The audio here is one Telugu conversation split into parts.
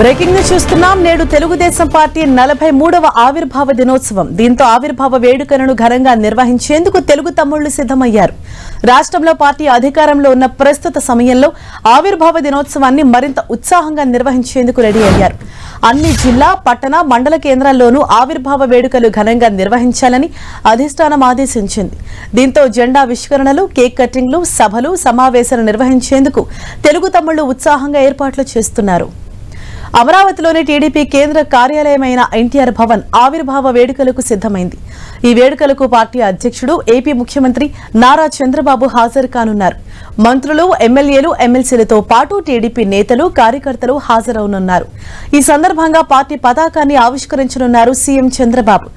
బ్రేకింగ్ న్యూస్ చూస్తున్నాం. నేడు తెలుగుదేశం పార్టీ నలభై మూడవ ఆవిర్భావ దినోత్సవం. దీంతో ఆవిర్భావ వేడుకలను ఘనంగా నిర్వహించేందుకు తెలుగు తమ్ముళ్ళు సిద్దమయ్యారు రాష్ట్రంలో పార్టీ అధికారంలో ఉన్న ప్రస్తుత సమయంలో ఆవిర్భావ దినోత్సవాన్ని మరింత ఉత్సాహంగా నిర్వహించేందుకు రెడీ అయ్యారు. అన్ని జిల్లా పట్టణ మండల కేంద్రాల్లోనూ ఆవిర్భావ వేడుకలు ఘనంగా నిర్వహించాలని అధిష్టానం ఆదేశించింది. దీంతో జెండా విష్కరణలు కేక్ కటింగ్లు సభలు సమావేశాలు నిర్వహించేందుకు తెలుగు తమ్ముళ్ళు ఉత్సాహంగా ఏర్పాట్లు చేస్తున్నారు. అమరావతిలోని టీడీపీ కేంద్ర కార్యాలయమైన ఎన్టీఆర్ భవన్ ఆవిర్భావ వేడుకలకు సిద్దమైంది ఈ వేడుకలకు పార్టీ అధ్యక్షుడు ఏపీ ముఖ్యమంత్రి నారా చంద్రబాబు హాజరు కానున్నారు. మంత్రులు ఎమ్మెల్యేలు ఎమ్మెల్సీలతో పాటు టీడీపీ నేతలు కార్యకర్తలు హాజరవనున్నారు. ఈ సందర్భంగా పార్టీ పతాకాన్ని ఆవిష్కరించనున్నారు సీఎం చంద్రబాబు.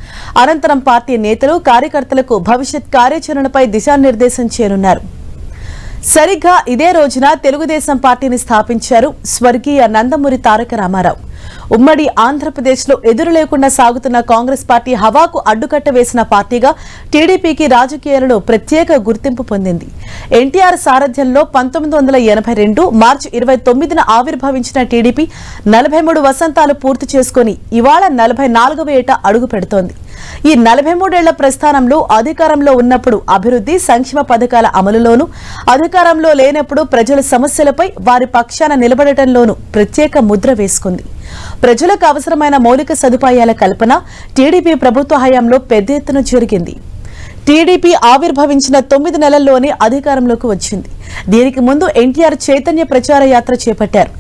అనంతరం పార్టీ నేతలు కార్యకర్తలకు భవిష్యత్ కార్యాచరణపై దిశానిర్దేశం చేయనున్నారు. సరిగ్గా ఇదే రోజున తెలుగుదేశం పార్టీని స్థాపించారు స్వర్గీయ నందమూరి తారక రామారావు. ఉమ్మడి ఆంధ్రప్రదేశ్లో ఎదురు లేకుండా సాగుతున్న కాంగ్రెస్ పార్టీ హవాకు అడ్డుకట్ట వేసిన పార్టీగా టీడీపీకి రాజకీయాలలో ప్రత్యేక గుర్తింపు పొందింది. ఎన్టీఆర్ సారథ్యంలో పంతొమ్మిది వందల ఎనభై రెండు మార్చి ఇరవై తొమ్మిదిన ఆవిర్భవించిన టీడీపీ నలభై మూడు వసంతాలు పూర్తి చేసుకుని ఇవాళ నలభై నాలుగవ ఏట అడుగు పెడుతోంది. ఈ నలభై మూడేళ్ళ ప్రస్థానంలో అధికారంలో ఉన్నప్పుడు అభివృద్ధి సంక్షేమ పథకాల అమలులోనూ అధికారంలో లేనప్పుడు ప్రజల సమస్యలపై వారి పక్షాన నిలబడటంలోనూ ప్రత్యేక ముద్ర వేసుకుంది. ప్రజలకు అవసరమైన మౌలిక సదుపాయాల కల్పన టీడీపీ ప్రభుత్వ హయాంలో పెద్ద ఎత్తున జరిగింది. టీడీపీ ఆవిర్భవించిన తొమ్మిది నెలల్లోనే అధికారంలోకి వచ్చింది. దీనికి ముందు ఎన్టీఆర్ చైతన్య ప్రచార యాత్ర చేపట్టారు.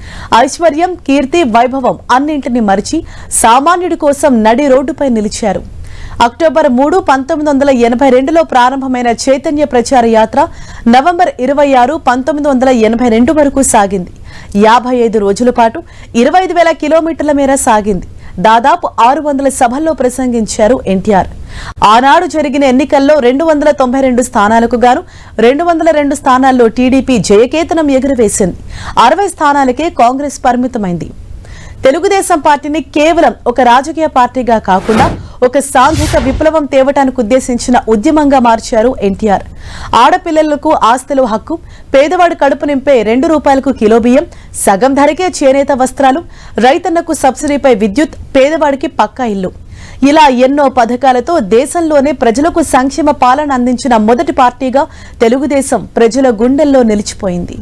ఐశ్వర్యం కీర్తి వైభవం అన్నింటినీ మరిచి సామాన్యుడి కోసం నడి రోడ్డుపై నిలిచారు. అక్టోబర్ మూడు పంతొమ్మిది వందల ఎనభై రెండులో ప్రారంభమైన చైతన్య ప్రచార యాత్ర నవంబర్ ఇరవై ఆరు పంతొమ్మిది వందల ఎనభై రెండు వరకు సాగింది. యాభై ఐదు రోజుల పాటు ఇరవై ఐదు వేల కిలోమీటర్ల మేర సాగింది. దాదాపు ఆరు వందల సభల్లో ప్రసంగించారు ఎన్టీఆర్. ఆనాడు జరిగిన ఎన్నికల్లో రెండు వందల తొంభై రెండు స్థానాలకు గాను రెండు వందల రెండు స్థానాల్లో టీడీపీ జయకేతనం ఎగురవేసింది. అరవై స్థానాలకే కాంగ్రెస్ పరిమితమైంది. తెలుగుదేశం పార్టీని కేవలం ఒక రాజకీయ పార్టీగా కాకుండా ఒక సాంఘిక విప్లవం తేవటానికి ఉద్దేశించిన ఉద్యమంగా మార్చారు ఎన్టీఆర్. ఆడపిల్లలకు ఆస్తులు హక్కు పేదవాడు కడుపు నింపే రెండు రూపాయలకు కిలో బియ్యం సగం ధరకే చేనేత వస్త్రాలు రైతన్నకు సబ్సిడీపై విద్యుత్ పేదవాడికి పక్కా ఇల్లు. ఇలా ఎన్నో పథకాలతో దేశంలోనే ప్రజలకు సంక్షేమ పాలన అందించిన మొదటి పార్టీగా తెలుగుదేశం ప్రజల గుండెల్లో నిలిచిపోయింది.